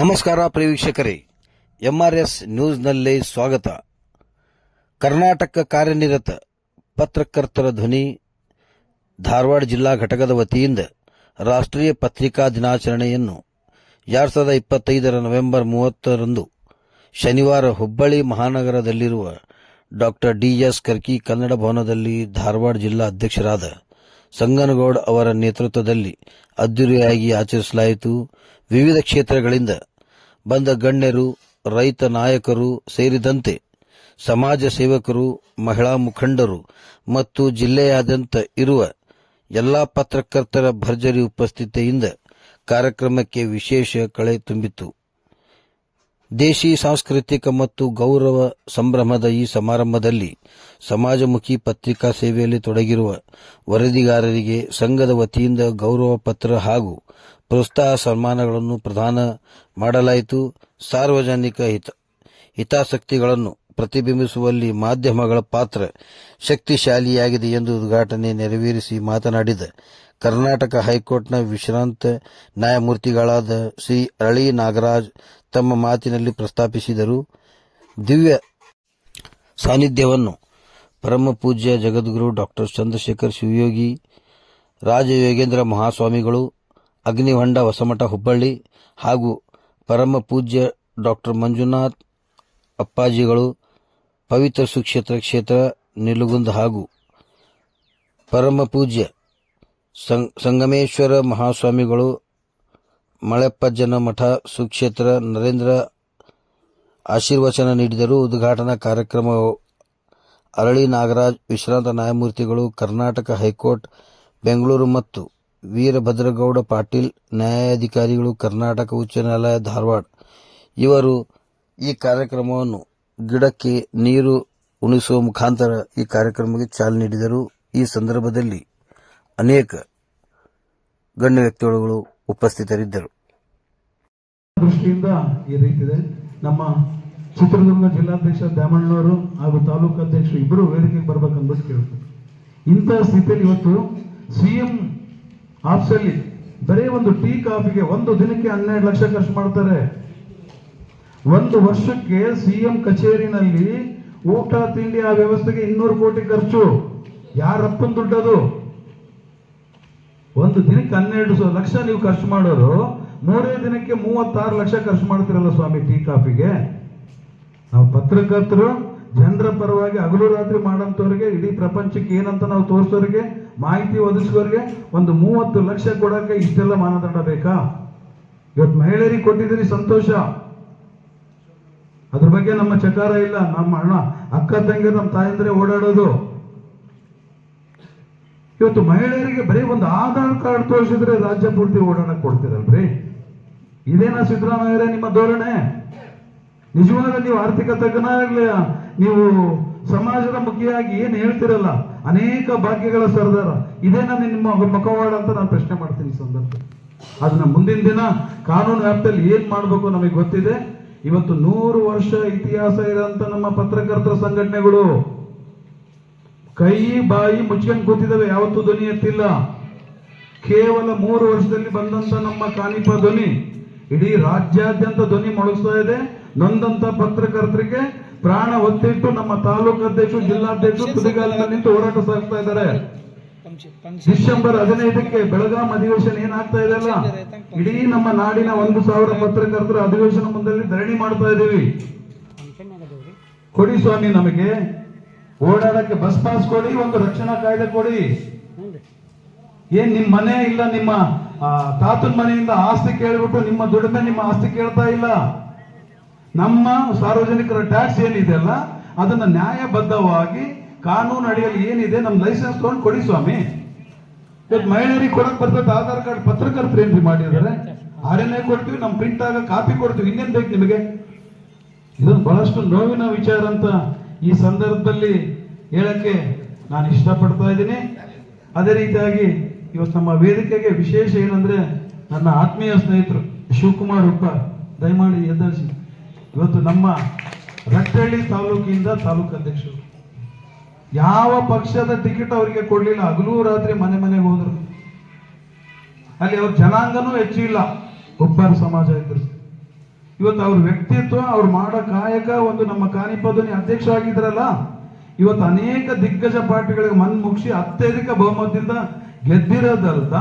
ನಮಸ್ಕಾರ ಪ್ರಿಯ ಎಂಆರ್ಎಸ್ ನ್ಯೂಸ್ನಲ್ಲಿ ಸ್ವಾಗತ. ಕರ್ನಾಟಕ ಕಾರ್ಯನಿರತ ಪತ್ರಕರ್ತರ ಧ್ವನಿ ಧಾರವಾಡ ಜಿಲ್ಲಾ ಘಟಕದ ವತಿಯಿಂದ ರಾಷ್ಟ್ರೀಯ ಪತ್ರಿಕಾ ದಿನಾಚರಣೆಯನ್ನು ಎರಡು ಸಾವಿರದ ಇಪ್ಪತ್ತೈದರ ನವೆಂಬರ್ ಮೂವತ್ತರಂದು ಶನಿವಾರ Hubballi ಮಹಾನಗರದಲ್ಲಿರುವ doctor D S Karki Kannada ಭವನದಲ್ಲಿ ಧಾರವಾಡ ಜಿಲ್ಲಾ ಅಧ್ಯಕ್ಷರಾದ ಸಂಗನಗೌಡ ಅವರ ನೇತೃತ್ವದಲ್ಲಿ ಅದ್ದೂರಿಯಾಗಿ ಆಚರಿಸಲಾಯಿತು. ವಿವಿಧ ಕ್ಷೇತ್ರಗಳಿಂದ ಬಂದ ಗಣ್ಯರು, ರೈತ ನಾಯಕರು ಸೇರಿದಂತೆ ಸಮಾಜ ಸೇವಕರು, ಮಹಿಳಾ ಮುಖಂಡರು ಮತ್ತು ಜಿಲ್ಲೆಯಾದ್ಯಂತ ಇರುವ ಎಲ್ಲಾ ಪತ್ರಕರ್ತರ ಭರ್ಜರಿ ಉಪಸ್ಥಿತಿಯಿಂದ ಕಾರ್ಯಕ್ರಮಕ್ಕೆ ವಿಶೇಷ ಕಳೆ ತುಂಬಿತು ದೇಶಿ ಸಾಂಸ್ಕೃತಿಕ ಮತ್ತು ಗೌರವ ಸಂಭ್ರಮದ ಈ ಸಮಾರಂಭದಲ್ಲಿ ಸಮಾಜಮುಖಿ ಪತ್ರಿಕಾ ಸೇವೆಯಲ್ಲಿ ತೊಡಗಿರುವ ವರದಿಗಾರರಿಗೆ ಸಂಘದ ವತಿಯಿಂದ ಗೌರವ ಪತ್ರ ಹಾಗೂ ಪ್ರೋತ್ಸಾಹ ಸನ್ಮಾನಗಳನ್ನು ಪ್ರದಾನ ಮಾಡಲಾಯಿತು. ಸಾರ್ವಜನಿಕ ಹಿತ, ಹಿತಾಸಕ್ತಿಗಳನ್ನು ಪ್ರತಿಬಿಂಬಿಸುವಲ್ಲಿ ಮಾಧ್ಯಮಗಳ ಪಾತ್ರ ಶಕ್ತಿಶಾಲಿಯಾಗಿದೆ ಎಂದು ಉದ್ಘಾಟನೆ ನೆರವೇರಿಸಿ ಮಾತನಾಡಿದ ಕರ್ನಾಟಕ ಹೈಕೋರ್ಟ್ನ ವಿಶ್ರಾಂತ ನ್ಯಾಯಮೂರ್ತಿಗಳಾದ ಶ್ರೀ ಅರಳಿ ನಾಗರಾಜ್ ತಮ್ಮ ಮಾತಿನಲ್ಲಿ ಪ್ರಸ್ತಾಪಿಸಿದರು. ದಿವ್ಯ ಸಾನ್ನಿಧ್ಯವನ್ನು ಪರಮ ಪೂಜ್ಯ ಜಗದ್ಗುರು ಡಾಕ್ಟರ್ ಚಂದ್ರಶೇಖರ್ ಶಿವಯೋಗಿ, ರಾಜಯೋಗೇಂದ್ರ ಮಹಾಸ್ವಾಮಿಗಳು ಅಗ್ನಿಹೊಂಡ ಹೊಸಮಠ ಹುಬ್ಬಳ್ಳಿ ಹಾಗೂ ಪರಮ ಪೂಜ್ಯ ಡಾಕ್ಟರ್ ಮಂಜುನಾಥ್ ಅಪ್ಪಾಜಿಗಳು, ಪವಿತ್ರ ಸುಕ್ಷೇತ್ರ ಕ್ಷೇತ್ರ, ನಿಲುಗುಂದ ಹಾಗೂ ಪರಮ ಪೂಜ್ಯ ಸಂಗಮೇಶ್ವರ ಮಹಾಸ್ವಾಮಿಗಳು ಮಳೆಪ್ಪಜ್ಜನ ಮಠ ಸುಕ್ಷೇತ್ರ, ನರೇಂದ್ರ ಆಶೀರ್ವಚನ ನೀಡಿದರು. ಉದ್ಘಾಟನಾ ಕಾರ್ಯಕ್ರಮ ಅರಳಿ ನಾಗರಾಜ್, ವಿಶ್ರಾಂತ ನ್ಯಾಯಮೂರ್ತಿಗಳು, ಕರ್ನಾಟಕ ಹೈಕೋರ್ಟ್, ಬೆಂಗಳೂರು ಮತ್ತು ವೀರಭದ್ರಗೌಡ ಪಾಟೀಲ್, ನ್ಯಾಯಾಧಿಕಾರಿಗಳು ಕರ್ನಾಟಕ ಉಚ್ಚ ನ್ಯಾಯಾಲಯ ಧಾರವಾಡ. ಇವರು ಈ ಕಾರ್ಯಕ್ರಮವನ್ನು ಗಿಡಕ್ಕೆ ನೀರು ಉಣಿಸುವ ಮುಖಾಂತರ ಈ ಕಾರ್ಯಕ್ರಮಕ್ಕೆ ಚಾಲನೆ ನೀಡಿದರು. ಈ ಸಂದರ್ಭದಲ್ಲಿ ಅನೇಕ ಗಣ್ಯ ವ್ಯಕ್ತಿಗಳು ಉಪಸ್ಥಿತರಿದ್ದರು. ದೃಷ್ಟಿಯಿಂದ ಈ ರೀತಿ ಇದೆ. ನಮ್ಮ ಚಿತ್ರದುರ್ಗ ಜಿಲ್ಲಾಧ್ಯಕ್ಷ ದ್ಯಾಮಣ್ಣವರು ಹಾಗೂ ತಾಲೂಕು ಅಧ್ಯಕ್ಷರು ಇಬ್ಬರು ವೇದಿಕೆಗೆ ಬರ್ಬೇಕಂದ್ಬಿಟ್ಟು ಕೇಳ್ತಾರೆ. ಇಂತಹ ಸ್ಥಿತಿಯಲ್ಲಿ ಇವತ್ತು ಸಿಎಂ ಆಫೀಸಲ್ಲಿ ಬರೀ ಒಂದು ಟೀ ಕಾಫಿಗೆ ಒಂದು ದಿನಕ್ಕೆ ಹನ್ನೆರಡು ಲಕ್ಷ ಖರ್ಚು ಮಾಡ್ತಾರೆ. ಒಂದು ವರ್ಷಕ್ಕೆ ಸಿಎಂ ಕಚೇರಿನಲ್ಲಿ ಊಟ, ತಿಂಡಿ ಆ ವ್ಯವಸ್ಥೆಗೆ ಇನ್ನೂರು ಕೋಟಿ ಖರ್ಚು. ಯಾರಪ್ಪನ ದುಡ್ಡದು ಒಂದು ದಿನಕ್ಕೆ ಹನ್ನೆರಡು ಲಕ್ಷ ನೀವು ಖರ್ಚು ಮಾಡೋರು, ಮೂರೇ ದಿನಕ್ಕೆ ಮೂವತ್ತಾರು ಲಕ್ಷ ಖರ್ಚು ಮಾಡ್ತಿರಲ್ಲ ಸ್ವಾಮಿ ಟೀ ಕಾಫಿಗೆ? ನಾವು ಪತ್ರಕರ್ತರು, ಜನರ ಪರವಾಗಿ ಹಗಲು ರಾತ್ರಿ ಮಾಡೋಂಥವ್ರಿಗೆ ಇಡೀ ಪ್ರಪಂಚಕ್ಕೆ ಏನಂತ ನಾವು ತೋರಿಸೋರಿಗೆ ಮಾಹಿತಿ ಒದಗಿಸೋರಿಗೆ ಒಂದು ಮೂವತ್ತು ಲಕ್ಷ ಕೊಡಕ್ಕೆ ಇಷ್ಟೆಲ್ಲ ಮಾನದಂಡ ಬೇಕಾ? ಇವತ್ತು ಮಹಿಳೆಯರಿಗೆ ಕೊಟ್ಟಿದ್ದೀರಿ ಸಂತೋಷ. ಅದ್ರ ಬಗ್ಗೆ ನಮ್ಮ ಚಕಾರ ಇಲ್ಲ. ನಮ್ಮ ಅಣ್ಣ, ಅಕ್ಕ ತಂಗಿ ನಮ್ಮ ತಾಯಂದ್ರೆ ಓಡಾಡೋದು. ಇವತ್ತು ಮಹಿಳೆಯರಿಗೆ ಬರೀ ಒಂದು ಆಧಾರ್ ಕಾರ್ಡ್ ತೋರಿಸಿದ್ರೆ ರಾಜ್ಯ ಪೂರ್ತಿ ಓಡಾಡಕ್ ಕೊಡ್ತೀರಲ್ರಿ? ಇದೇನಾ ಸಿದ್ದರಾಮಯ್ಯ ನಿಮ್ಮ ಧೋರಣೆ? ನಿಜವಾದ ನೀವು ಆರ್ಥಿಕ ತಜ್ಞನಾಗ್ಲಿ, ನೀವು ಸಮಾಜದ ಮುಖಿಯಾಗಿ ಏನ್ ಹೇಳ್ತಿರಲ್ಲ? ಅನೇಕ ಭಾಗ್ಯಗಳ ಸರ್ದಾರ. ಇದೇನಾ ನಿಮ್ಮ ಮುಖವಾಡ ಅಂತ ನಾನು ಪ್ರಶ್ನೆ ಮಾಡ್ತೀನಿ ಸಂದರ್ಭ. ಅದನ್ನ ಮುಂದಿನ ದಿನ ಕಾನೂನು ವ್ಯಾಪ್ತಿಯಲ್ಲಿ ಏನ್ ಮಾಡ್ಬೇಕು ನಮಗೆ ಗೊತ್ತಿದೆ? ಇವತ್ತು ನೂರು ವರ್ಷ ಇತಿಹಾಸ ಇರೋಂತ ನಮ್ಮ ಪತ್ರಕರ್ತರ ಸಂಘಟನೆಗಳು. ಕೈ, ಬಾಯಿ ಮುಚ್ಕೊಂಡು ಕೂತಿದ್ದಾವೆ, ಯಾವತ್ತೂ ಧ್ವನಿ ಎತ್ತಿಲ್ಲ. ಕೇವಲ ಮೂರು ವರ್ಷದಲ್ಲಿ ಬಂದಂತ ನಮ್ಮ ಕಾನಿಪ ಧ್ವನಿ. ಇಡೀ ರಾಜ್ಯಾದ್ಯಂತ ಧ್ವನಿ ಮೊಳಗಿಸ್ತಾ ಇದೆ. ನೊಂದಂತ ಪತ್ರಕರ್ತರಿಗೆ ಪ್ರಾಣ ಒತ್ತಿಟ್ಟು ನಮ್ಮ ತಾಲೂಕು ಅಧ್ಯಕ್ಷರು, ಜಿಲ್ಲಾಧ್ಯಕ್ಷರು ತುದಿಗಾಲಿನ ನಿಂತು ಹೋರಾಟ ಸಾಗ್ತಾ ಇದ್ದಾರೆ. ಡಿಸೆಂಬರ್ ಹದಿನೈದಕ್ಕೆ ಬೆಳಗಾಂ ಅಧಿವೇಶನ ಏನಾಗ್ತಾ ಇದೆ ಅಲ್ಲ? ಇಡೀ ನಮ್ಮ ನಾಡಿನ ಒಂದು ಸಾವಿರ ಪತ್ರಕರ್ತರ ಅಧಿವೇಶನ ಮುಂದಲ್ಲಿ ಧರಣಿ ಮಾಡ್ತಾ ಇದ್ದೀವಿ. ಕೊಡಿ ಸ್ವಾಮಿ ನಮಗೆ. ಓಡಾಡಕ್ಕೆ ಬಸ್ ಪಾಸ್ ಕೊಡಿ, ಒಂದು ರಕ್ಷಣಾ ಕಾಯ್ದೆ ಕೊಡಿ. ಏನ್ ನಿಮ್ ಮನೆ ಇಲ್ಲ ನಿಮ್ಮ ತಾತನ ಮನೆಯಿಂದ ಆಸ್ತಿ ಕೇಳ್ಬಿಟ್ಟು ನಿಮ್ಮ ದುಡಿಮೆ ನಿಮ್ಮ ಆಸ್ತಿ ಕೇಳ್ತಾ ಇಲ್ಲ? ನಮ್ಮ ಸಾರ್ವಜನಿಕರ ಟ್ಯಾಕ್ಸ್ ಏನಿದೆ ಅಲ್ಲ, ಅದನ್ನ ನ್ಯಾಯಬದ್ಧವಾಗಿ ಕಾನೂನು ಅಡಿಯಲ್ಲಿ ಏನಿದೆ ನಮ್ಮ ಲೈಸೆನ್ಸ್ ತಗೊಂಡು ಕೊಡಿ ಸ್ವಾಮಿ. ಇವತ್ತು ಮಹಿಳೆಯರಿಗೆ ಕೊಡಕ್ ಬರ್ತದೆ ಆಧಾರ್ ಕಾರ್ಡ್ ಪತ್ರಕರ್ತರು ಏನ್ರಿ ಮಾಡಿದ್ದಾರೆ? ಆರನೇ ಕೊಡ್ತೀವಿ ನಮ್ಮ ಪ್ರಿಂಟ್ ಆಗ ಕಾಪಿ ಕೊಡ್ತೀವಿ. ಇನ್ನೇನ್ ಬೇಕು ನಿಮಗೆ? ಇದೊಂದು ಬಹಳಷ್ಟು ನೋವಿನ ವಿಚಾರ ಅಂತ ಈ ಸಂದರ್ಭದಲ್ಲಿ ಹೇಳಕ್ಕೆ ನಾನು ಇಷ್ಟಪಡ್ತಾ ಇದ್ದೀನಿ. ಅದೇ ರೀತಿಯಾಗಿ ಇವತ್ತು ನಮ್ಮ ವೇದಿಕೆಗೆ ವಿಶೇಷ ಏನಂದ್ರೆ ನನ್ನ ಆತ್ಮೀಯ ಸ್ನೇಹಿತರು ಶಿವಕುಮಾರ್ ಉಪ್ಪ ದಯಮಾಡಿ ಎದ್ದರಿಸಿ ಇವತ್ತು ನಮ್ಮ ರಟ್ಟಳ್ಳಿ ತಾಲೂಕಿಂದ ತಾಲೂಕು ಅಧ್ಯಕ್ಷರು. ಯಾವ ಪಕ್ಷದ ಟಿಕೆಟ್ ಅವರಿಗೆ ಕೊಡ್ಲಿಲ್ಲ, ಹಗಲು ರಾತ್ರಿ ಮನೆ ಮನೆಗೆ ಹೋದ್ರು. ಅಲ್ಲಿ ಅವ್ರ ಜನಾಂಗನೂ ಹೆಚ್ಚಿಲ್ಲ ಒಬ್ಬರು ಸಮಾಜ ಇದ್ರು ಇವತ್ತು ಅವ್ರ ವ್ಯಕ್ತಿತ್ವ, ಅವ್ರು ಮಾಡೋ ಕಾಯಕ ಒಂದು ನಮ್ಮ ಕಾನಿಪದನಿ ಅಧ್ಯಕ್ಷ ಆಗಿದ್ರಲ್ಲ ಇವತ್ತು ಅನೇಕ ದಿಗ್ಗಜ ಪಾರ್ಟಿಗಳಿಗೆ ಮನ್ ಮುಗಿಸಿ ಅತ್ಯಧಿಕ ಬಹುಮತದಿಂದ ಗೆದ್ದಿರೋದಲ್ದ,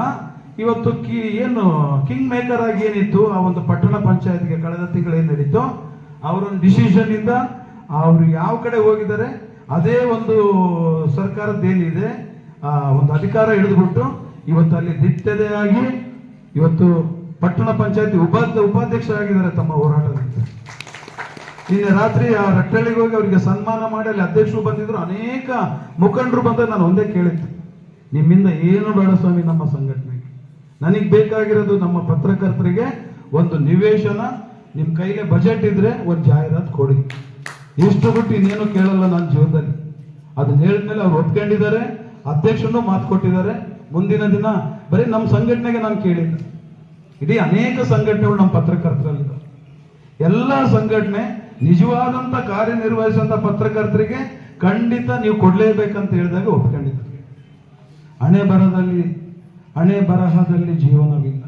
ಇವತ್ತು ಕಿ ಏನು ಕಿಂಗ್ ಮೇಕರ್ ಆಗಿ ಏನಿತ್ತು, ಆ ಒಂದು ಪಟ್ಟಣ ಪಂಚಾಯತ್ಗೆ ಕಳೆದ ತಿಂಗಳು ಏನ್ ನಡೀತು ಅವರೊಂದು ಡಿಸಿಷನ್ ಇಂದ ಅವರು ಯಾವ ಕಡೆ ಹೋಗಿದ್ದಾರೆ, ಅದೇ ಒಂದು ಸರ್ಕಾರದ ಏನಿದೆ ಒಂದು ಅಧಿಕಾರ ಹಿಡಿದುಬಿಟ್ಟು ಇವತ್ತು ಅಲ್ಲಿ ದಿಟ್ಟತೆಯಾಗಿ ಇವತ್ತು ಪಟ್ಟಣ ಪಂಚಾಯತಿ ಉಪಾಧ್ಯ, ಉಪಾಧ್ಯಕ್ಷರಾಗಿದ್ದಾರೆ ತಮ್ಮ ಹೋರಾಟದಿಂದ ನಿನ್ನೆ ರಾತ್ರಿ ಆ ರಟ್ಟಳ್ಳಿಗೆ ಹೋಗಿ ಅವರಿಗೆ ಸನ್ಮಾನ ಮಾಡಿ ಅಲ್ಲಿ ಅಧ್ಯಕ್ಷರು ಬಂದಿದ್ರು, ಅನೇಕ ಮುಖಂಡರು ಬಂದಾಗ ನಾನು ಒಂದೇ ಕೇಳಿದ್ದೆ. ನಿಮ್ಮಿಂದ ಏನು ಬೇಡ ಸ್ವಾಮಿ ನಮ್ಮ ಸಂಘಟನೆಗೆ. ನನಗೆ ಬೇಕಾಗಿರೋದು ನಮ್ಮ ಪತ್ರಕರ್ತರಿಗೆ ಒಂದು ನಿವೇಶನ ನಿಮ್ಮ ಕೈಲೇ ಬಜೆಟ್ ಇದ್ರೆ ಒಂದು ಜಾಹೀರಾತು ಕೊಡಿ. ಇಷ್ಟು ಬಿಟ್ಟು ಇನ್ನೇನು ಕೇಳಲ್ಲ ನನ್ನ ಜೀವನದಲ್ಲಿ. ಅದನ್ನ ಹೇಳಿದ್ಮೇಲೆ ಅವ್ರು ಒಪ್ಕೊಂಡಿದ್ದಾರೆ, ಅಧ್ಯಕ್ಷನು ಮಾತು ಕೊಟ್ಟಿದ್ದಾರೆ. ಮುಂದಿನ ದಿನ ಬರೀ ನಮ್ಮ ಸಂಘಟನೆಗೆ ನಾನು ಕೇಳಿಲ್ಲ. ಇಡೀ ಅನೇಕ ಸಂಘಟನೆಗಳು ನಮ್ಮ ಪತ್ರಕರ್ತರಲ್ಲಿದ್ದಾರೆ ಎಲ್ಲ ಸಂಘಟನೆ ನಿಜವಾದಂಥ ಕಾರ್ಯನಿರ್ವಹಿಸಿದಂಥ ಪತ್ರಕರ್ತರಿಗೆ ಖಂಡಿತ ನೀವು ಕೊಡಲೇಬೇಕಂತ ಹೇಳಿದಾಗ ಒಪ್ಕೊಂಡಿದ್ದಾರೆ. ಹಣೆ ಬರದಲ್ಲಿ, ಹಣೆ ಬರಹದಲ್ಲಿ ಜೀವನವಿಲ್ಲ.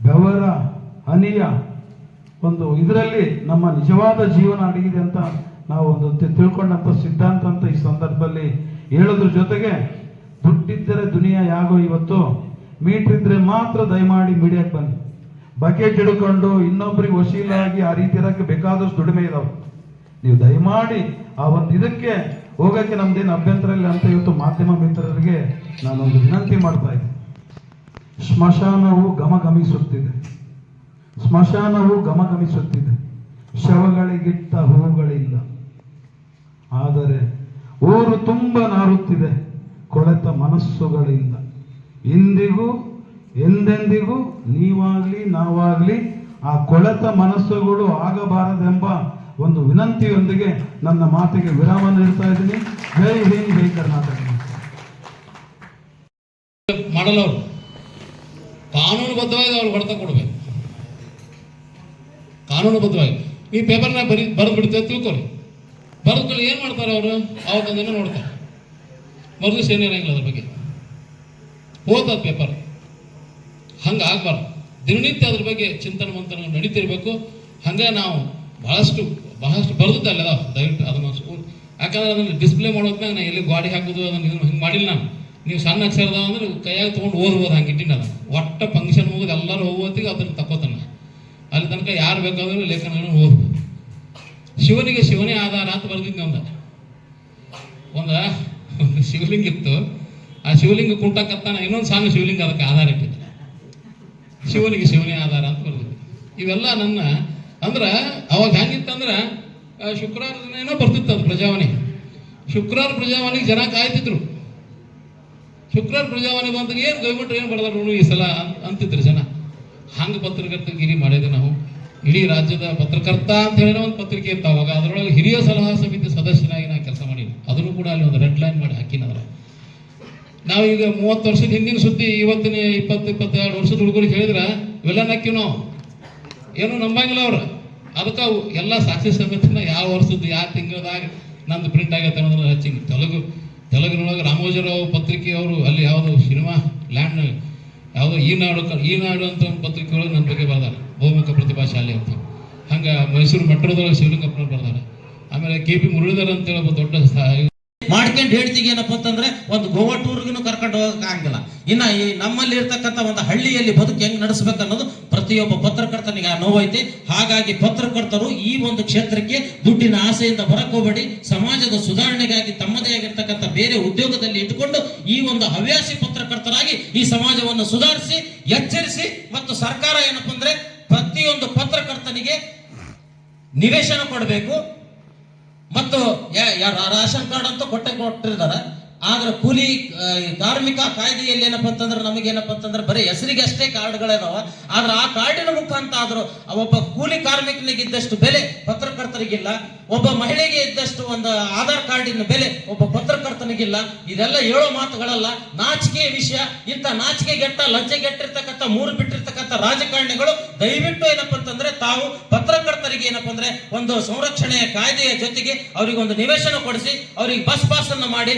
ಬೆವರ ಹನಿಯ ಒಂದು ಇದರಲ್ಲಿ ನಮ್ಮ ನಿಜವಾದ ಜೀವನ ಅಡಗಿದೆ ಅಂತ ನಾವು ಒಂದು ತಿ- ತಿಳ್ಕೊಂಡಂತ ಸಿದ್ಧಾಂತ ಅಂತ ಈ ಸಂದರ್ಭದಲ್ಲಿ ಹೇಳೋದ್ರ ಜೊತೆಗೆ ದುಡ್ಡಿದ್ದರೆ ದುನಿಯಾ ಯಾಗೋ ಇವತ್ತು ಮೀಟ್ರ್ ಇದ್ರೆ ಮಾತ್ರ ದಯಮಾಡಿ ಮೀಡಿಯಾಕ್ಕೆ ಬನ್ನಿ. ಬಕೆಟ್ ಹಿಡ್ಕೊಂಡು ಇನ್ನೊಬ್ಬರಿಗೆ ವಶೀಲಾಗಿ ಆ ರೀತಿ ಇರೋಕ್ಕೆ ಬೇಕಾದಷ್ಟು ದುಡಿಮೆ ಇದಾವೆ. ನೀವು ದಯಮಾಡಿ ಆ ಒಂದು ಇದಕ್ಕೆ ಹೋಗೋಕ್ಕೆ ನಮ್ದೇನು ಅಭ್ಯಂತರ ಇಲ್ಲ ಅಂತ ಇವತ್ತು ಮಾಧ್ಯಮ ಮಿತ್ರರಿಗೆ ನಾನೊಂದು ವಿನಂತಿ ಮಾಡ್ತಾ ಇದ್ದೆ. ಸ್ಮಶಾನವು ಗಮಗಮಿಸುತ್ತಿದೆ ಸ್ಮಶಾನವು ಗಮಗಮಿಸುತ್ತಿದೆ. ಶವಗಳಿಗಿಟ್ಟ ಹೂಗಳಿಲ್ಲ ಆದರೆ ಊರು ತುಂಬ ನಾರುತ್ತಿದೆ. ಕೊಳೆತ ಮನಸ್ಸುಗಳಿಲ್ಲ. ಇಂದಿಗೂ, ಎಂದೆಂದಿಗೂ, ನೀವಾಗಲಿ, ನಾವಾಗಲಿ ಆ ಕೊಳೆತ ಮನಸ್ಸುಗಳು ಆಗಬಾರದೆಂಬ ಒಂದು ವಿನಂತಿಯೊಂದಿಗೆ ನನ್ನ ಮಾತಿಗೆ ವಿರಾಮ ನೀಡ್ತಾ ಇದ್ದೀನಿ. ಜೈ ಹಿಂದ್, ಜೈ ಕರ್ನಾಟಕ. ಅವರು ಕಾನೂನುಬದ್ಧವಾಗಿ ಅವ್ರು ಹೊಡೆತ ಕೊಡ್ಬೇಕು. ಕಾನೂನುಬದ್ಧವಾಗಿ ನೀವು ಪೇಪರ್ನ ಬರಿ ಬರೆದು ಬಿಡ್ತೇವೆ ತಿಳ್ಕೊರಿ. ಬರೆದ್ಕೊಳ್ಳಿ ಏನು ಮಾಡ್ತಾರೆ ಅವರು? ಅವತ್ತೊಂದನ್ನು ನೋಡ್ತಾರೆ. ಮರುದಿವಸ ಏನು ಇರಂಗಿಲ್ಲ ಅದ್ರ ಬಗ್ಗೆ. ಓದೋದು ಪೇಪರ್ ಹಂಗೆ ಆಗ್ಬಾರ್ದು. ದಿನನಿತ್ಯ ಅದ್ರ ಬಗ್ಗೆ ಚಿಂತನೆ ಮಂಥನ ನಡೀತಿರ್ಬೇಕು. ಹಂಗೆ ನಾವು ಬಹಳಷ್ಟು ಬಹಳಷ್ಟು ಬರೆದಲ್ಲ ದಯವಿಟ್ಟು ಅದನ್ನು ಯಾಕಂದ್ರೆ ಅದನ್ನು ಡಿಸ್ಪ್ಲೇ ಮಾಡೋದ್ನಾಗ ನಾನು ಎಲ್ಲಿ ಗಾಡಿ ಹಾಕೋದು, ಅದನ್ನು ಇದನ್ನು ಹಿಂಗೆ ಮಾಡಿಲ್ಲ ನಾನು. ನೀವು ಸಣ್ಣ ಅಕ್ಷರದ ಅಂದ್ರೆ ಕೈಯಾಗ ತೊಗೊಂಡು ಓದ್ಬೋದು ಹಂಗೆ ಇಟ್ಟಿನ ಅದು ಒಟ್ಟ ಫಂಕ್ಷನ್ ಹೋಗೋದು ಎಲ್ಲರೂ ಹೋಗೋತ್ತಿಗೆ ಅದನ್ನು ತಕ್ಕೋತಾನೆ ಅಲ್ಲಿ ತನಕ ಯಾರು ಬೇಕಾದರೂ ಲೇಖನಗಳನ್ನು ಓದ್ಬೋದು. ಶಿವನಿಗೆ ಶಿವನೇ ಆಧಾರ ಅಂತ ಬರೆದಿದ್ದೆ ಒಂದು ಒಂದ ಒಂದು ಶಿವಲಿಂಗ ಇತ್ತು. ಆ ಶಿವಲಿಂಗ ಕುಂಟಕತ್ತಾನ ಇನ್ನೊಂದು ಸಣ್ಣ ಶಿವಲಿಂಗ ಅದಕ್ಕೆ ಆಧಾರ ಇಟ್ಟಿದ್ದೆ. ಶಿವನಿಗೆ ಶಿವನೇ ಆಧಾರ ಅಂತ ಬರೆದಿದ್ದೆ. ಇವೆಲ್ಲ ನನ್ನ ಅಂದ್ರೆ ಅವಾಗ ಹೆಂಗಿತ್ತಂದ್ರೆ ಆ, ಶುಕ್ರವಾರ ದಿನ ಏನೋ ಬರ್ತಿತ್ತು ಅದು ಪ್ರಜಾವಾಣಿ. ಶುಕ್ರವಾರ ಪ್ರಜಾವಾಣಿಗೆ ಜನ ಕಾಯ್ತಿದ್ರು. ಶುಕ್ರವಾರ ಪ್ರಜಾವಾಣಿ ಬಂದಾಗ ಏನು ಗೌರ್ಮೆಂಟ್ ಏನು ನೋಡು ಈ ಸಲ ಅಂತ- ಅಂತಿದ್ರು ಜನ. ಹಂಗೆ ಪತ್ರಕರ್ತಗಿರಿ ಮಾಡಿದೆ ನಾವು. ಇಡೀ ರಾಜ್ಯದ ಪತ್ರಕರ್ತ ಅಂತ ಹೇಳಿ ಒಂದು ಪತ್ರಿಕೆ ಇತ್ತು ಅವಾಗ. ಅದರೊಳಗೆ ಹಿರಿಯ ಸಲಹಾ ಸಮಿತಿ ಸದಸ್ಯನಾಗಿ ನಾನು ಕೆಲಸ ಮಾಡಿದ್ವಿ. ಅದನ್ನು ಕೂಡ ಅಲ್ಲಿ ಒಂದು ರೆಡ್ ಲೈನ್ ಮಾಡಿ ಹಾಕಿನ ನಾವು ಈಗ ಮೂವತ್ತು ವರ್ಷದ ಹಿಂದಿನ ಸುದ್ದಿ, ಇವತ್ತಿನ ಇಪ್ಪತ್ತು, ಇಪ್ಪತ್ತೆರಡು ವರ್ಷದ ಹುಡುಗರಿಗೆ ಹೇಳಿದ್ರೆ, ಇವೆಲ್ಲ ನಕ್ಕಿವಿ ನಾವು ಏನು ನಂಬಂಗಿಲ್ಲ ಅವ್ರು. ಅದಕ್ಕೆ ಎಲ್ಲ ಸಾಕ್ಷಿ ಸಮಿತಿನ ಯಾವ ವರ್ಷದ ಯಾವ ತಿಂಗಳದಾಗ ನಂದು ಪ್ರಿಂಟ್ ಆಗೈತೆ ಅನ್ನೋದನ್ನ ಹಚ್ಚಿಂಗ್ ತೆಲುಗು, ತೆಲುಗಿನೊಳಗೆ ರಾಮೋಜಿರಾವ್ ಪತ್ರಿಕೆಯವರು ಅಲ್ಲಿ ಯಾವುದು ಸಿನಿಮಾ ಲ್ಯಾಂಡ್ ಯಾವುದೋ ಈ ನಾಡು ಕ- ಈ ನಾಡು ಅಂತ ಒಂದು ಪತ್ರಿಕೆ ಒಳಗೆ ನನ್ನ ಬಗ್ಗೆ ಬರ್ದಾರೆ ಭೌಮಿಕ ಪ್ರತಿಭಾ ಶಾಲೆ ಅಂತ. ಹಂಗೆ ಮೈಸೂರು ಮೆಟ್ರೋದೊಳಗೆ ಶಿವಲಿಂಗಪ್ಪನವ್ರು ಬರ್ದಾರೆ. ಆಮೇಲೆ ಕೆ ಪಿ ಮುರಳೀಧರ್ ಅಂತೇಳಿ ಒಬ್ಬ ದೊಡ್ಡ ಮಾಡ್ಕೊಂಡು ಹೇಳ್ತೀವಿ ಏನಪ್ಪ ಅಂತಂದ್ರೆ, ಒಂದು ಗೋವಾ ಟೂರ್ಗೂ ಕರ್ಕೊಂಡು ಹೋಗಕ್ಕೆ ಆಗಂಗಿಲ್ಲ. ಇನ್ನ ಈ ನಮ್ಮಲ್ಲಿ ಇರ್ತಕ್ಕಂಥ ಒಂದು ಹಳ್ಳಿಯಲ್ಲಿ ಬದುಕು ಹೆಂಗ್ ನಡೆಸ್ಬೇಕು ಅನ್ನೋದು ಪ್ರತಿಯೊಬ್ಬ ಪತ್ರಕರ್ತನಿಗೆ ಆ ನೋವೈತಿ ಹಾಗಾಗಿ ಪತ್ರಕರ್ತರು ಈ ಒಂದು ಕ್ಷೇತ್ರಕ್ಕೆ ದುಡ್ಡಿನ ಆಸೆಯಿಂದ ಹೊರಕೋಬೇಡಿ. ಸಮಾಜದ ಸುಧಾರಣೆಗಾಗಿ ತಮ್ಮದೇ ಆಗಿರ್ತಕ್ಕಂಥ ಬೇರೆ ಉದ್ಯೋಗದಲ್ಲಿ ಇಟ್ಟುಕೊಂಡು ಈ ಒಂದು ಹವ್ಯಾಸಿ ಪತ್ರಕರ್ತರಾಗಿ ಈ ಸಮಾಜವನ್ನು ಸುಧಾರಿಸಿ, ಎಚ್ಚರಿಸಿ ಮತ್ತು ಸರ್ಕಾರ ಏನಪ್ಪ ಅಂದ್ರೆ ಪ್ರತಿಯೊಂದು ಪತ್ರಕರ್ತನಿಗೆ ನಿವೇಶನ ಕೊಡಬೇಕು. ಮತ್ತು ರೇಷನ್ ಕಾರ್ಡ್ ಅಂತ ಕೊಟ್ಟೆ ಕೊಟ್ಟಿರ್ತಾರೆ. ಆದ್ರೆ ಕೂಲಿ ಧಾರ್ಮಿಕ ಕಾಯ್ದೆಯಲ್ಲಿ ಏನಪ್ಪ ಅಂತಂದ್ರೆ ನಮಗೇನಪ್ಪ ಅಂತಂದ್ರೆ ಬರೀ ಹೆಸರಿಗೆ ಅಷ್ಟೇ ಕಾರ್ಡ್ಗಳಿದಾವ ಆದ್ರೆ ಆ ಕಾರ್ಡಿನ ಮುಖಾಂತರ ಆದ್ರೂ ಒಬ್ಬ ಕೂಲಿ ಕಾರ್ಮಿಕನಿಗೆ ಇದ್ದಷ್ಟು ಬೆಲೆ ಪತ್ರಕರ್ತರಿಗಿಲ್ಲ, ಒಬ್ಬ ಮಹಿಳೆಗೆ ಇದ್ದಷ್ಟು ಒಂದು ಆಧಾರ್ ಕಾರ್ಡಿನ ಬೆಲೆ ಒಬ್ಬ ಪತ್ರಕರ್ತನಿಗಿಲ್ಲ. ಇದೆಲ್ಲ ಹೇಳೋ ಮಾತುಗಳಲ್ಲ. ನಾಚಿಕೆಯ ವಿಷಯ, ಇಂಥ ನಾಚಿಕೆಗೆಟ್ಟ ಲಜ್ಜೆಗೆಟ್ಟಿರ್ತಕ್ಕಂಥ ಮೂರು ಬಿಟ್ಟಿರ್ತಕ್ಕಂಥ ರಾಜಕಾರಣಿಗಳು ದಯವಿಟ್ಟು ಏನಪ್ಪ ಅಂತಂದ್ರೆ ತಾವು ಪತ್ರಕರ್ತರಿಗೆ ಏನಪ್ಪ ಅಂದ್ರೆ ಒಂದು ಸಂರಕ್ಷಣೆಯ ಕಾಯ್ದೆಯ ಜೊತೆಗೆ ಅವರಿಗೆ ಒಂದು ನಿವೇಶನ ಕೊಡಿಸಿ, ಅವರಿಗೆ ಬಸ್ ಪಾಸ್ ಅನ್ನು ಮಾಡಿ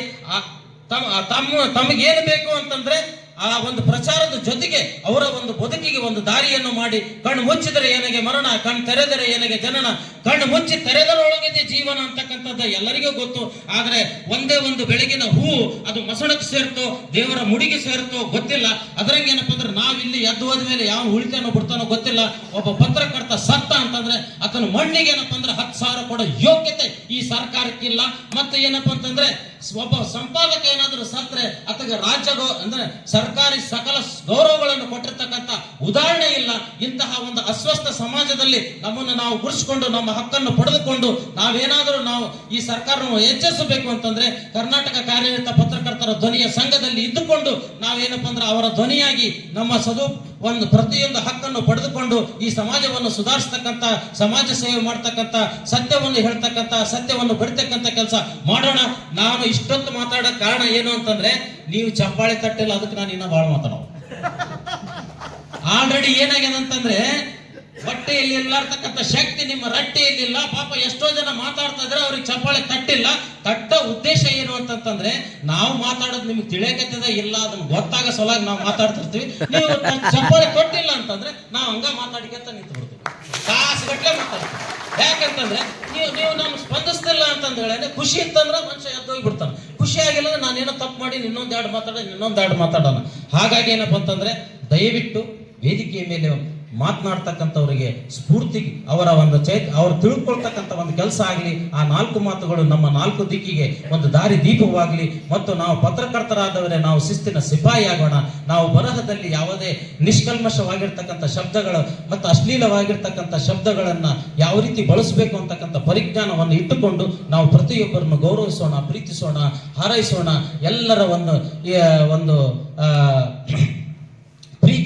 ತಮ್ಮ ತಮ್ಮ ತಮಗೇನು ಬೇಕು ಅಂತಂದ್ರೆ ಆ ಒಂದು ಪ್ರಚಾರದ ಜೊತೆಗೆ ಅವರ ಒಂದು ಬದುಕಿಗೆ ಒಂದು ದಾರಿಯನ್ನು ಮಾಡಿ ಕಣ್ಣು ಮುಚ್ಚಿದರೆ ಏನಿಗೆ ಮರಣ, ಕಣ್ಣು ತೆರೆದರೆ ಏನಿಗೆ ಜನನ, ಕಣ್ಣು ಮುಚ್ಚಿ ತೆರೆದರೊಳಗಿದೆ ಜೀವನ ಅಂತಕ್ಕಂಥದ್ದು ಎಲ್ಲರಿಗೂ ಗೊತ್ತು. ಆದರೆ ಒಂದೇ ಒಂದು ಬೆಳಗಿನ ಹೂವು ಅದು ಮಸಣಕ್ಕೆ ಸೇರ್ತೋ, ದೇವರ ಮುಡಿಗೆ ಸೇರ್ತೋ, ಗೊತ್ತಿಲ್ಲ. ಅದ್ರಂಗೆ ಏನಪ್ಪ ಅಂದ್ರೆ ನಾವಿಲ್ಲಿ ಎದ್ದು ಹೋದ ಮೇಲೆ ಯಾವ ಉಳಿತಾನೋ ಬಿಡ್ತಾನೋ ಗೊತ್ತಿಲ್ಲ. ಒಬ್ಬ ಪತ್ರಕರ್ತ ಸತ್ತ ಅಂತಂದ್ರೆ ಆತನ ಮಣ್ಣಿಗೆ ಏನಪ್ಪ ಅಂದ್ರೆ ಹತ್ತು ಸಾವಿರ ಕೊಡೋ ಯೋಗ್ಯತೆ ಈ ಸರ್ಕಾರಕ್ಕಿಲ್ಲ. ಮತ್ತೆ ಏನಪ್ಪ ಅಂತಂದ್ರೆ ಒಬ್ಬ ಸಂಪಾದಕ ಏನಾದರೂ ಸತ್ರೆ ಅಥವಾ ರಾಜ್ಯ ಅಂದ್ರೆ ಸರ್ಕಾರಿ ಸಕಲ ಗೌರವಗಳನ್ನು ಕೊಟ್ಟಿರ್ತಕ್ಕಂಥ ಉದಾಹರಣೆ ಇಲ್ಲ. ಇಂತಹ ಒಂದು ಅಸ್ವಸ್ಥ ಸಮಾಜದಲ್ಲಿ ನಮ್ಮನ್ನು ನಾವು ಗುರುಸ್ಕೊಂಡು ನಮ್ಮ ಹಕ್ಕನ್ನು ಪಡೆದುಕೊಂಡು ನಾವೇನಾದರೂ ನಾವು ಈ ಸರ್ಕಾರವನ್ನು ಎಚ್ಚರಿಸಬೇಕು ಅಂತಂದ್ರೆ ಕರ್ನಾಟಕ ಕಾರ್ಯನಿರತ ಪತ್ರಕರ್ತರ ಧ್ವನಿಯ ಸಂಘದಲ್ಲಿ ಇದ್ದುಕೊಂಡು ನಾವೇನಪ್ಪ ಅಂದ್ರೆ ಅವರ ಧ್ವನಿಯಾಗಿ ನಮ್ಮ ಸದು ಒಂದು ಪ್ರತಿಯೊಂದು ಹಕ್ಕನ್ನು ಪಡೆದುಕೊಂಡು ಈ ಸಮಾಜವನ್ನು ಸುಧಾರಿಸ್ತಕ್ಕಂಥ, ಸಮಾಜ ಸೇವೆ ಮಾಡ್ತಕ್ಕಂಥ, ಸತ್ಯವನ್ನು ಹೇಳ್ತಕ್ಕಂಥ, ಸತ್ಯವನ್ನು ಬಡಿತಕ್ಕಂಥ ಕೆಲಸ ಮಾಡೋಣ. ನಾನು ಇಷ್ಟೊತ್ತು ಮಾತಾಡೋ ಕಾರಣ ಏನು ಅಂತಂದ್ರೆ, ನೀವು ಚಪ್ಪಾಳೆ ತಟ್ಟಿಲ್ಲ ಅದಕ್ಕೆ ನಾನು ಇನ್ನೂ ಭಾಳ ಮಾತಾಡೋ ಆಲ್ರೆಡಿ ಏನಾಗ್ಯದ ಅಂತಂದ್ರೆ ಹೊಟ್ಟೆಯಲ್ಲಿ ಇರ್ಲಾರ್ತಕ್ಕಂಥ ಶಕ್ತಿ ನಿಮ್ಮ ರಟ್ಟೆಯಲ್ಲಿ ಇಲ್ಲ ಪಾಪ ಎಷ್ಟೋ ಜನ ಮಾತಾಡ್ತಾ ಇದ್ರೆ ಅವ್ರಿಗೆ ಚಪ್ಪಾಳೆ ತಟ್ಟಿಲ್ಲ. ತಟ್ಟ ಉದ್ದೇಶ ಏನು ಅಂತಂತಂದ್ರೆ, ನಾವು ಮಾತಾಡೋದು ನಿಮ್ಗೆ ತಿಳಿಯಕತ್ತದ ಇಲ್ಲ ಅದನ್ನ ಗೊತ್ತಾಗ ಸಲಾಗಿ ನಾವು ಮಾತಾಡ್ತಿರ್ತೀವಿ. ನೀವು ಚಪ್ಪಾಳೆ ಕೊಟ್ಟಿಲ್ಲ ಅಂತಂದ್ರೆ ನಾವು ಹಂಗ ಮಾತಾಡಿಕಂತ ನಿಂತು ಬಿಡ್ತೀವಿ ಕಾಸು ಗಟ್ಲೆ ಮಾತಾಡ್ತೀವಿ. ಯಾಕಂತಂದ್ರೆ, ನೀವು ನೀವು ನಮ್ಗೆ ಸ್ಪಂದಿಸ್ತಿಲ್ಲ ಅಂತಂದ ಹೇಳಿದ್ರೆ ಖುಷಿ ಇತ್ತಂದ್ರೆ ಮನುಷ್ಯ ಎದ್ದೋಗಿ ಬಿಡ್ತಾನೆ ಖುಷಿ ಆಗಿಲ್ಲ ನಾನೇನೋ ತಪ್ಪು ಮಾಡಿ ಇನ್ನೊಂದು ಎರಡು ಮಾತಾಡೋಣ, ಇನ್ನೊಂದು ಎರಡು ಮಾತಾಡೋಣ. ಹಾಗಾಗಿ ಏನಪ್ಪ ಅಂತಂದ್ರೆ, ದಯವಿಟ್ಟು ವೇದಿಕೆಯ ಮೇಲೆ ಮಾತನಾಡ್ತಕ್ಕಂಥವರಿಗೆ ಸ್ಫೂರ್ತಿ, ಅವರ ಒಂದು ಚೈತ್, ಅವ್ರು ತಿಳ್ಕೊಳ್ತಕ್ಕಂಥ ಒಂದು ಕೆಲಸ ಆಗಲಿ, ಆ ನಾಲ್ಕು ಮಾತುಗಳು ನಮ್ಮ ನಾಲ್ಕು ದಿಕ್ಕಿಗೆ ಒಂದು ದಾರಿ ದೀಪವಾಗಲಿ, ಮತ್ತು ನಾವು ಪತ್ರಕರ್ತರಾದವರೇ, ನಾವು ಶಿಸ್ತಿನ ಸಿಪಾಯಿ ಆಗೋಣ ನಾವು ಬರಹದಲ್ಲಿ ಯಾವುದೇ ನಿಷ್ಕಲ್ಮಶವಾಗಿರ್ತಕ್ಕಂಥ ಶಬ್ದಗಳು ಮತ್ತು ಅಶ್ಲೀಲವಾಗಿರ್ತಕ್ಕಂಥ ಶಬ್ದಗಳನ್ನು ಯಾವ ರೀತಿ ಬಳಸಬೇಕು ಅಂತಕ್ಕಂಥ ಪರಿಜ್ಞಾನವನ್ನು ಇಟ್ಟುಕೊಂಡು ನಾವು ಪ್ರತಿಯೊಬ್ಬರನ್ನು ಗೌರವಿಸೋಣ, ಪ್ರೀತಿಸೋಣ, ಹಾರೈಸೋಣ, ಎಲ್ಲರ ಒಂದು ಒಂದು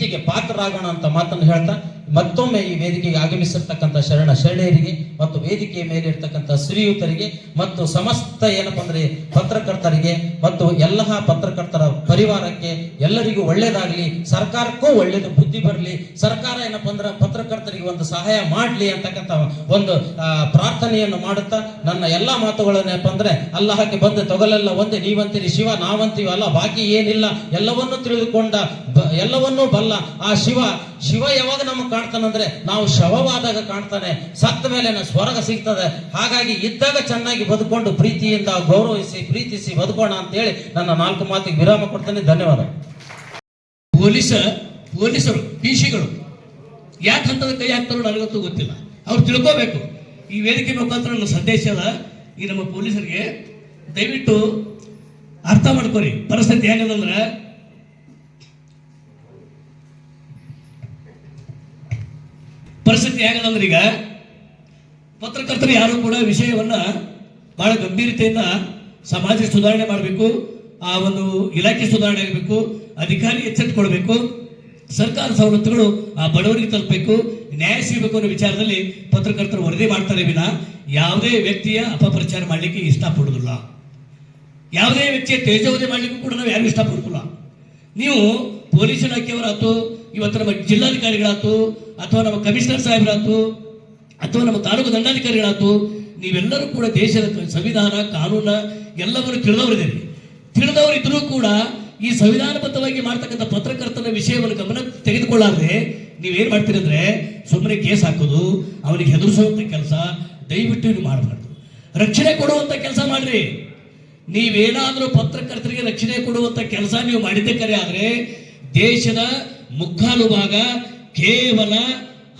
ಪ್ರೀತಿಗೆ ಪಾತ್ರರಾಗೋಣ ಅಂತ ಮಾತನ್ನು ಹೇಳ್ತಾ ಮತ್ತೊಮ್ಮೆ ಈ ವೇದಿಕೆಗೆ ಆಗಮಿಸಿರ್ತಕ್ಕಂಥ ಶರಣ ಶರಣೆಯರಿಗೆ ಮತ್ತು ವೇದಿಕೆಯ ಮೇಲೆ ಇರ್ತಕ್ಕಂಥ ಶ್ರೀಯುತರಿಗೆ ಮತ್ತು ಸಮಸ್ತ ಏನಪ್ಪ ಅಂದ್ರೆ ಪತ್ರಕರ್ತರಿಗೆ ಮತ್ತು ಎಲ್ಲ ಪತ್ರಕರ್ತರ ಪರಿವಾರಕ್ಕೆ ಎಲ್ಲರಿಗೂ ಒಳ್ಳೇದಾಗ್ಲಿ, ಸರ್ಕಾರಕ್ಕೂ ಒಳ್ಳೇದು ಬುದ್ಧಿ ಬರಲಿ, ಸರ್ಕಾರ ಏನಪ್ಪ ಅಂದ್ರೆ ಪತ್ರಕರ್ತರಿಗೆ ಒಂದು ಸಹಾಯ ಮಾಡಲಿ ಅಂತಕ್ಕಂಥ ಒಂದು ಪ್ರಾರ್ಥನೆಯನ್ನು ಮಾಡುತ್ತಾ ನನ್ನ ಎಲ್ಲಾ ಮಾತುಗಳನ್ನೇನಪ್ಪ ಅಂದ್ರೆ ಅಲ್ಲಹಕ್ಕೆ ಬಂದು, ತೊಗಲೆಲ್ಲ ಒಂದೇ, ನೀವಂತೀರಿ, ಶಿವ ನಾವಂತೀವಿ, ಅಲ್ಲ, ಬಾಕಿ ಏನಿಲ್ಲ, ಎಲ್ಲವನ್ನೂ ತಿಳಿದುಕೊಂಡ ಎಲ್ಲವನ್ನೂ ಬಲ್ಲ. ಆ ಶಿವ ಶಿವ ಯಾವಾಗ ನಮಗೆ ಕಾಣ್ತಾನಂದ್ರೆ ನಾವು ಶವವಾದಾಗ ಕಾಣ್ತಾನೆ. ಸತ್ತ ಮೇಲೆ ಸ್ವರ್ಗ ಸಿಗ್ತದೆ. ಹಾಗಾಗಿ ಇದ್ದಾಗ ಚೆನ್ನಾಗಿ ಬದುಕೊಂಡು ಪ್ರೀತಿಯಿಂದ ಗೌರವಿಸಿ, ಪ್ರೀತಿಸಿ ಬದುಕೋಣ ಅಂತೇಳಿ ನನ್ನ ನಾಲ್ಕು ಮಾತಿಗೆ ವಿರಾಮ ಕೊಡ್ತೇನೆ. ಧನ್ಯವಾದ. ಪೊಲೀಸ, ಪೊಲೀಸರು ಪಿಸಿಗಳು ಯಾಕೆ ಹಂತದ ಕೈ ಹಾಕ್ತಾರೋ ನನಗಂತೂ ಗೊತ್ತಿಲ್ಲ. ಅವ್ರು ತಿಳ್ಕೋಬೇಕು. ಈ ವೇದಿಕೆ ಮುಖಾಂತರ ನನ್ನ ಸಂದೇಶ ಈ ನಮ್ಮ ಪೊಲೀಸರಿಗೆ ದಯವಿಟ್ಟು ಅರ್ಥ ಮಾಡ್ಕೊರಿ. ಪರಿಸ್ಥಿತಿ ಹೆಂಗದಂದ್ರೆ ಪರಿಸ್ಥಿತಿ ಹೇಗದಂದ್ರೆ ಈಗ ಪತ್ರಕರ್ತರು ಯಾರು ಕೂಡ ವಿಷಯವನ್ನ ಬಹಳ ಗಂಭೀರತೆಯಿಂದ ಸಮಾಜ ಸುಧಾರಣೆ ಮಾಡಬೇಕು, ಆ ಒಂದು ಇಲಾಖೆ ಸುಧಾರಣೆ ಆಗಬೇಕು, ಅಧಿಕಾರಿ ಎಚ್ಚೆತ್ತುಕೊಳ್ಬೇಕು ಸರ್ಕಾರ ಸವಲತ್ತುಗಳು ಆ ಬಡವರಿಗೆ ತಲುಪಬೇಕು, ನ್ಯಾಯ ಸಿಗಬೇಕು ಅನ್ನೋ ವಿಚಾರದಲ್ಲಿ ಪತ್ರಕರ್ತರು ವರದಿ ಮಾಡ್ತಾರೆ ವಿನ. ಯಾವುದೇ ವ್ಯಕ್ತಿಯ ಅಪಪ್ರಚಾರ ಮಾಡಲಿಕ್ಕೆ ಇಷ್ಟಪಡುವುದಿಲ್ಲ. ಯಾವುದೇ ವ್ಯಕ್ತಿಯ ತೇಜೋವಧಿ ಮಾಡಲಿಕ್ಕೂ ಕೂಡ ನಾವು ಯಾರು ಇಷ್ಟಪಡೋದಿಲ್ಲ ನೀವು ಪೊಲೀಸ್ ಇಲಾಖೆಯವರಾಯ್ತು ಇವತ್ತು ನಮ್ಮ ಜಿಲ್ಲಾಧಿಕಾರಿಗಳಾಯ್ತು ಅಥವಾ ನಮ್ಮ ಕಮಿಷನರ್ ಸಾಹೇಬರಾತು, ಅಥವಾ ನಮ್ಮ ತಾಲೂಕು ದಂಡಾಧಿಕಾರಿಗಳಾತು, ನೀವೆಲ್ಲರೂ ಕೂಡ ದೇಶದ ಸಂವಿಧಾನ, ಕಾನೂನ ಎಲ್ಲವನ್ನು ತಿಳಿದವರಿದ್ದೀರಿ. ತಿಳಿದವರಿದ್ದರೂ ಕೂಡ ಈ ಸಂವಿಧಾನಬದ್ಧವಾಗಿ ಮಾಡ್ತಕ್ಕಂಥ ಪತ್ರಕರ್ತನ ವಿಷಯವನ್ನು ಗಮನ ತೆಗೆದುಕೊಳ್ಳಾರ್ದೆ, ನೀವೇನು ಮಾಡ್ತೀರಿ ಅಂದರೆ ಸುಮ್ಮನೆ ಕೇಸ್ ಹಾಕೋದು, ಅವನಿಗೆ ಹೆದರಿಸುವಂಥ ಕೆಲಸ, ದಯವಿಟ್ಟು ನೀವು ಮಾಡಬಾರ್ದು. ರಕ್ಷಣೆ ಕೊಡುವಂಥ ಕೆಲಸ ಮಾಡ್ರಿ. ನೀವೇನಾದರೂ ಪತ್ರಕರ್ತರಿಗೆ ರಕ್ಷಣೆ ಕೊಡುವಂಥ ಕೆಲಸ ನೀವು ಮಾಡಿದ್ದೇ ಕರೆ ಆದ್ರೆ ದೇಶದ ಮುಕ್ಕಾಲು ಭಾಗ ಕೇವಲ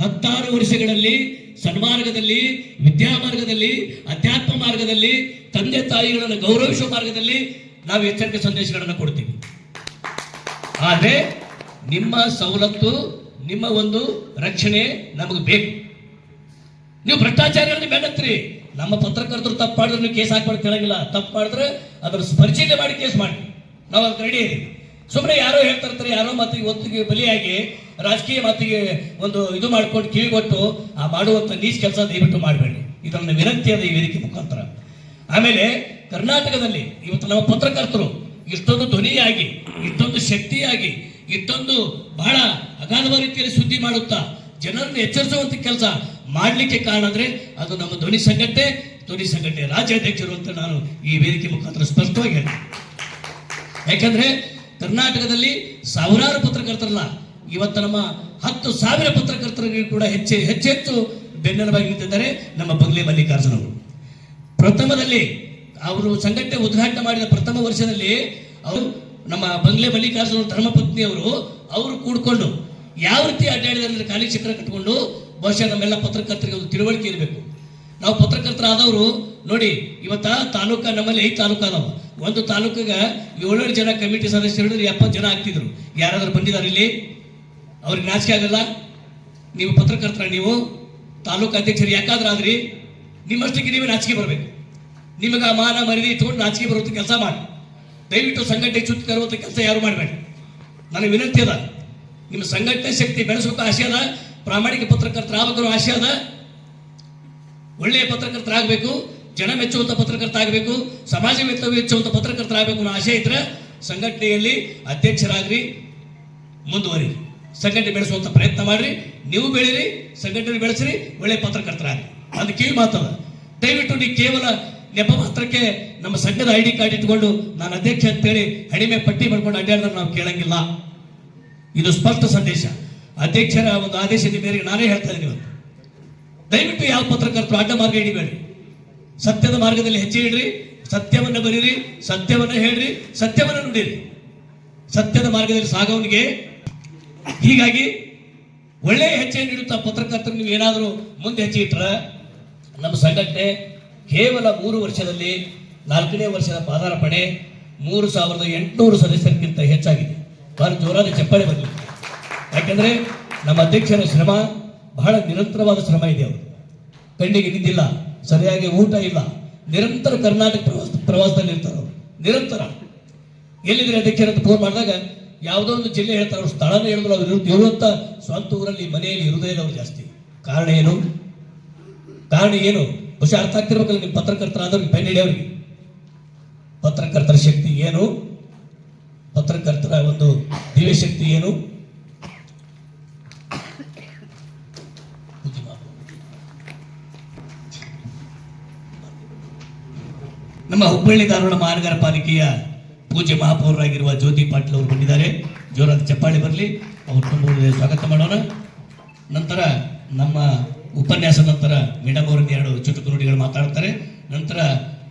ಹತ್ತಾರು ವರ್ಷಗಳಲ್ಲಿ ಸನ್ಮಾರ್ಗದಲ್ಲಿ ವಿದ್ಯಾಮಾರ್ಗದಲ್ಲಿ ಅಧ್ಯಾತ್ಮ ಮಾರ್ಗದಲ್ಲಿ, ತಂದೆ ತಾಯಿಗಳನ್ನು ಗೌರವಿಸುವ ಮಾರ್ಗದಲ್ಲಿ ನಾವು ಎಚ್ಚರಿಕೆ ಸಂದೇಶಗಳನ್ನು ಕೊಡ್ತೀವಿ. ಆದರೆ ನಿಮ್ಮ ಸವಲತ್ತು, ನಿಮ್ಮ ಒಂದು ರಕ್ಷಣೆ ನಮಗೆ ಬೇಕು. ನೀವು ಭ್ರಷ್ಟಾಚಾರಿಗಳನ್ನು ಬೆನ್ನತ್ರಿ ನಮ್ಮ ಪತ್ರಕರ್ತರು ತಪ್ಪು ಮಾಡಿದ್ರೆ ನೀವು ಕೇಸ್ ಹಾಕ್ಬಾರ್ದು ಕೇಳಂಗಿಲ್ಲ. ತಪ್ಪು ಮಾಡಿದ್ರೆ ಅದರ ಪರಿಶೀಲನೆ ಮಾಡಿ ಕೇಸ್ ಮಾಡಿ. ನಾವು ರೆಡಿ ಸುಮ್ಮನೆ ಯಾರೋ ಹೇಳ್ತಾ ಇರ್ತಾರೆ, ಯಾರೋ ಮಾತಿಗೆ ಒತ್ತಿಗೆ ಬಲಿಯಾಗಿ ರಾಜಕೀಯ ಮಾತಿಗೆ ಒಂದು ಇದು ಮಾಡ್ಕೊಂಡು ಕಿವಿಗೊಟ್ಟು ಆ ಮಾಡುವಂತ ನೀಚ್ ಕೆಲಸ ದಯವಿಟ್ಟು ಮಾಡಬೇಡಿ. ಇದನ್ನ ವಿನಂತಿ ಅದ ಈ ವೇದಿಕೆ ಮುಖಾಂತರ. ಆಮೇಲೆ ಕರ್ನಾಟಕದಲ್ಲಿ ಇವತ್ತು ನಮ್ಮ ಪತ್ರಕರ್ತರು ಇಷ್ಟೊಂದು ಧ್ವನಿಯಾಗಿ, ಇಷ್ಟೊಂದು ಶಕ್ತಿಯಾಗಿ, ಇಷ್ಟೊಂದು ಬಹಳ ಅಗಾಧವ ರೀತಿಯಲ್ಲಿ ಸುದ್ದಿ ಮಾಡುತ್ತಾ ಜನರನ್ನು ಎಚ್ಚರಿಸುವಂತ ಕೆಲಸ ಮಾಡಲಿಕ್ಕೆ ಕಾರಣ ಅಂದರೆ ಅದು ನಮ್ಮ ಧ್ವನಿ ಸಂಘಟನೆ ಧ್ವನಿ ಸಂಘಟನೆ ರಾಜ್ಯಾಧ್ಯಕ್ಷರು ಅಂತ ನಾನು ಈ ವೇದಿಕೆ ಮುಖಾಂತರ ಸ್ಪಷ್ಟವಾಗಿ ಹೇಳ್ತೀನಿ. ಯಾಕಂದ್ರೆ ಕರ್ನಾಟಕದಲ್ಲಿ ಸಾವಿರಾರು ಪತ್ರಕರ್ತರಲ್ಲ. ಇವತ್ತು ನಮ್ಮ ಹತ್ತು ಸಾವಿರ ಪತ್ರಕರ್ತರಿಗೆ ಕೂಡ ಹೆಚ್ಚು ಹೆಚ್ಚೆಚ್ಚು ಬೆನ್ನೆಲುಬಾಗಿ ನಿಂತಿದ್ದಾರೆ ನಮ್ಮ ಬಂಗ್ಲೆ ಮಲ್ಲಿಕಾರ್ಜುನ್ ಪ್ರಥಮದಲ್ಲಿ ಅವರು ಸಂಘಟನೆ ಉದ್ಘಾಟನೆ ಮಾಡಿದ ಪ್ರಥಮ ವರ್ಷದಲ್ಲಿ ಅವರು ನಮ್ಮ ಬಂಗ್ಲೆ ಮಲ್ಲಿಕಾರ್ಜುನ ಧರ್ಮಪತ್ನಿ ಅವರು ಅವರು ಕೂಡ್ಕೊಂಡು ಯಾವ ರೀತಿ ಅಡ್ಡಾಡಿದ್ರೆ ಚಕ್ರ ಕಟ್ಕೊಂಡು ಬಹುಶಃ ನಮ್ಮೆಲ್ಲ ಪತ್ರಕರ್ತರಿಗೆ ಒಂದು ತಿಳುವಳಿಕೆ ಇರಬೇಕು. ನಾವು ಪತ್ರಕರ್ತರಾದವರು, ನೋಡಿ, ಇವತ್ತ ತಾಲೂಕ ನಮ್ಮಲ್ಲಿ ಐದು ತಾಲೂಕು ಅದಾವ. ಒಂದು ತಾಲೂಕಿಗೆ ಏಳೇಳು ಜನ ಕಮಿಟಿ ಸದಸ್ಯರು ಹಿಡಿದ್ರೆ ಎಪ್ಪತ್ತು ಜನ ಆಗ್ತಿದ್ರು. ಯಾರಾದರೂ ಬಂದಿದ್ದಾರೆ ಇಲ್ಲಿ? ಅವ್ರಿಗೆ ನಾಚಿಕೆ ಆಗಲ್ಲ? ನೀವು ಪತ್ರಕರ್ತರ ನೀವು? ತಾಲೂಕು ಅಧ್ಯಕ್ಷರು ಯಾಕಾದ್ರೂ ಆದ್ರಿ? ನಿಮ್ಮಷ್ಟಕ್ಕೆ ನೀವೇ ನಾಚಿಕೆ ಬರಬೇಕು. ನಿಮಗೆ ಆ ಮಾನ ಮರಿದಿ ಇಟ್ಕೊಂಡು ನಾಚಿಕೆ ಬರುವಂಥ ಕೆಲಸ ಮಾಡಿ. ದಯವಿಟ್ಟು ಸಂಘಟನೆ ಚುತ್ತು ತರುವಂಥ ಕೆಲಸ ಯಾರು ಮಾಡಬೇಡಿ. ನನಗೆ ವಿನಂತಿ ಅದ. ನಿಮ್ಮ ಸಂಘಟನೆ ಶಕ್ತಿ ಬೆಳೆಸಬೇಕು ಆಸೆ ಅದ. ಪ್ರಾಮಾಣಿಕ ಪತ್ರಕರ್ತರ ಆಸೆ ಅದ. ಒಳ್ಳೆಯ ಪತ್ರಕರ್ತರಾಗಬೇಕು, ಜನ ಮೆಚ್ಚುವಂಥ ಪತ್ರಕರ್ತ ಆಗಬೇಕು ಸಮಾಜ ಮೆಚ್ಚ ಮೆಚ್ಚುವಂಥ ಪತ್ರಕರ್ತರಾಗಬೇಕು ಅನ್ನೋ ಆಸೆ ಇದ್ರೆ ಸಂಘಟನೆಯಲ್ಲಿ ಅಧ್ಯಕ್ಷರಾಗ್ರಿ, ಮುಂದುವರಿ. ಸಂಘಟನೆ ಬೆಳೆಸುವಂಥ ಪ್ರಯತ್ನ ಮಾಡ್ರಿ, ನೀವು ಬೆಳೀರಿ, ಸಂಘಟನೆ ಬೆಳೆಸ್ರಿ, ಒಳ್ಳೆಯ ಪತ್ರಕರ್ತರಾಗಿ ಅದು ಕಿವಿ ಮಾತದ ದಯವಿಟ್ಟು ನೀವು ಕೇವಲ ನೆಪ ಮಾತ್ರಕ್ಕೆ ನಮ್ಮ ಸಂಘದ ಐ ಡಿ ಕಾರ್ಡ್ ಇಟ್ಕೊಂಡು ನಾನು ಅಧ್ಯಕ್ಷ ಅಂತೇಳಿ ಕಡಿಮೆ ಪಟ್ಟಿ ಮಾಡ್ಕೊಂಡು ಅಡ್ಡಾಡಿದ್ರೆ ನಾವು ಕೇಳಂಗಿಲ್ಲ. ಇದು ಸ್ಪಷ್ಟ ಸಂದೇಶ. ಅಧ್ಯಕ್ಷರ ಒಂದು ಆದೇಶದ ಮೇರೆಗೆ ನಾನೇ ಹೇಳ್ತಾ ಇದ್ದೀನಿ ದಯವಿಟ್ಟು ಯಾವ ಪತ್ರಕರ್ತರು ಅಡ್ಡ ಮಾರ್ಗ ಹಿಡಿಬೇಡಿ. ಸತ್ಯದ ಮಾರ್ಗದಲ್ಲಿ ಹೆಜ್ಜೆ ಇಡ್ರಿ, ಸತ್ಯವನ್ನು ಬರೀರಿ, ಸತ್ಯವನ್ನು ಹೇಳ್ರಿ, ಸತ್ಯವನ್ನು ನುಡಿರಿ. ಸತ್ಯದ ಮಾರ್ಗದಲ್ಲಿ ಸಾಗವನಿಗೆ ಹೀಗಾಗಿ ಒಳ್ಳೆಯ ಹೆಜ್ಜೆ ನೀಡುತ್ತಾ ಪತ್ರಕರ್ತರು ನೀವು ಏನಾದರೂ ಮುಂದೆ ಹೆಜ್ಜೆ ಇಟ್ಟರೆ ನಮ್ಮ ಸಂಘಟನೆ ಕೇವಲ ಮೂರು ವರ್ಷದಲ್ಲಿ ನಾಲ್ಕನೇ ವರ್ಷದ ಪಾದಾರ್ಪಣೆ ಮೂರು ಸಾವಿರದ ಎಂಟುನೂರು ಸದಸ್ಯರಿಗಿಂತ ಹೆಚ್ಚಾಗಿದೆ. ಬಹಳ ಜೋರಾದ ಚಪ್ಪಾಳೆ ಬರಲಿ ಯಾಕಂದ್ರೆ ನಮ್ಮ ಅಧ್ಯಕ್ಷರ ಶ್ರಮ ಬಹಳ ನಿರಂತರವಾದ ಶ್ರಮ ಇದೆ ಅವರು. ಕಣ್ಣಿಗೆ ನಿಂತಿಲ್ಲ ಸರಿಯಾಗಿ ಊಟ ಇಲ್ಲ, ನಿರಂತರ ಕರ್ನಾಟಕ ಪ್ರವಾಸ ಪ್ರವಾಸದಲ್ಲಿ ಇರ್ತಾರೆ ಅವರು. ನಿರಂತರ. ಎಲ್ಲಿದ್ರೆ ಅದಕ್ಕೆ ಅಂತ ಫೋನ್ ಮಾಡಿದಾಗ ಯಾವುದೋ ಒಂದು ಜಿಲ್ಲೆ ಹೇಳ್ತಾರೆ, ಅವ್ರು ಸ್ಥಳನೇ ಹೇಳಿದ್ರು ಅವ್ರು ಇರು- ಇರುವಂತ ಸ್ವಂತ ಊರಲ್ಲಿ ಮನೆಯಲ್ಲಿ ಇರುವುದೇ ಅವ್ರು ಜಾಸ್ತಿ. ಕಾರಣ ಏನು? ಕಾರಣ ಏನು? ಬಹುಶಃ ಅರ್ಥ ಆಗ್ತಿರ್ಬೇಕಲ್ಲ ನಿಮ್ಮ ಪತ್ರಕರ್ತರಾದವ್ರಿಗೆ ಬೆನ್ನ ಹಿಡಿಯವ್ರಿಗೆ. ಪತ್ರಕರ್ತರ ಶಕ್ತಿ ಏನು? ಪತ್ರಕರ್ತರ ಒಂದು ದಿವ್ಯ ಶಕ್ತಿ ಏನು? ನಮ್ಮ ಹುಬ್ಬಳ್ಳಿ ಧಾರವಾಡ ಮಹಾನಗರ ಪಾಲಿಕೆಯ ಪೂಜೆ ಮಹಾಪೌರರಾಗಿರುವ ಜ್ಯೋತಿ ಪಾಟೀಲ್ ಅವರು ಬಂದಿದ್ದಾರೆ. ಜೋರಾದ ಚಪ್ಪಾಳೆ ಬರಲಿ. ಅವ್ರು ತುಂಬ ಸ್ವಾಗತ ಮಾಡೋಣ. ನಂತರ ನಮ್ಮ ಉಪನ್ಯಾಸ ನಂತರ ಮೇಡಮ್ ಅವರನ್ನು ಎರಡು ಚುಟುಕು ನುಡಿಗಳು ಮಾತಾಡ್ತಾರೆ. ನಂತರ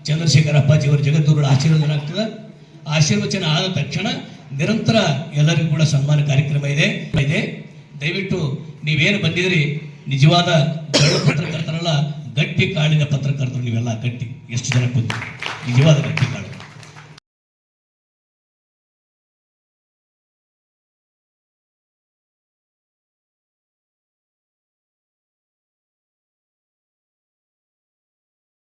ಚಂದ್ರಶೇಖರ್ ಅಪ್ಪಾಜಿ ಅವರ ಜಗದ್ಗುರುಗಳ ಆಶೀರ್ವಚನ ಆಗ್ತದೆ. ಆಶೀರ್ವಚನ ಆದ ತಕ್ಷಣ ನಿರಂತರ ಎಲ್ಲರಿಗೂ ಕೂಡ ಸನ್ಮಾನ ಕಾರ್ಯಕ್ರಮ ಇದೆ. ಇದೆ. ದಯವಿಟ್ಟು ನೀವೇನು ಬಂದಿದ್ರಿ ನಿಜವಾದ ಪತ್ರಕರ್ತರಲ್ಲ ಗಟ್ಟಿ ಕಾಳಿನ ಪತ್ರಕರ್ತರು ನೀವೆಲ್ಲ ಗಟ್ಟಿ ಎಷ್ಟು ಜನ ಬಂದಿರಿ ನಿಜವಾದ ಗಟ್ಟಿ ಕಾಳು.